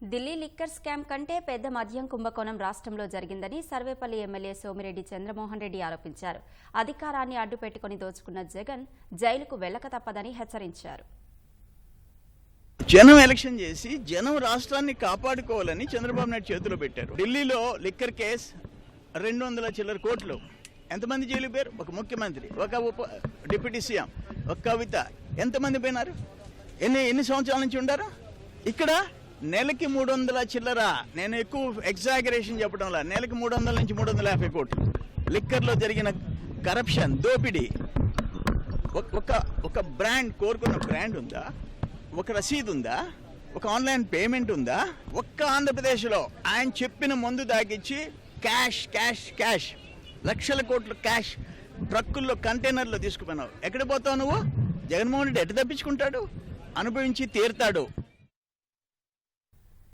Delhi liquor scam కంటే పెద్ద మద్యం కుంభకోణం రాష్ట్రంలో జరిగిందని సర్వేపల్లి ఎమ్మెల్యే సోమిరెడ్డి చంద్రమోహన్ రెడ్డి ఆరోపించారు. అధికారాన్ని అడ్డుపెట్టుకుని దోచుకున్న జగన్ జైలుకు వెళ్ళక తప్పదని హెచ్చరించారు. జనం ఎలక్షన్ చేసి జనం రాష్ట్రాన్ని కాపాడుకోవాలని చంద్రబాబు నాయుడు చేతిలో పెట్టారు. ఢిల్లీలో లిక్కర్ కేస్ రెండు వందల చిల్లర కోట్లు. ఎంతమంది జైలు పేరు ఒక ముఖ్యమంత్రి ఒక ఉప డిప్యూటీ సీఎం ఒక కవిత. ఎంతమంది పోయినారు? ఎన్ని ఎన్ని సంవత్సరాల నుంచి ఉండారు? ఇక్కడ నెలకి మూడు వందల చిల్లర. నేను ఎక్కువ ఎగ్జాగరేషన్ చెప్పడంలా నెలకి మూడు వందల నుంచి మూడు వందల యాభై కోట్లు. లిక్కర్లో జరిగిన కరప్షన్ దోపిడీ. ఒక- ఒక ఒక బ్రాండ్ కోరుకున్న బ్రాండ్ ఉందా? ఒక రసీదు ఉందా? ఒక ఆన్లైన్ పేమెంట్ ఉందా? ఒక్క ఆంధ్రప్రదేశ్లో ఆయన చెప్పిన మందు దాగిచ్చి క్యాష్ క్యాష్ క్యాష్ లక్షల కోట్ల క్యాష్ ట్రక్కుల్లో కంటైనర్లో తీసుకుపోయినావు. ఎక్కడ పోతావు నువ్వు? జగన్మోహన్ రెడ్డి ఎట్ట తప్పించుకుంటాడు? అనుభవించి తీరుతాడు.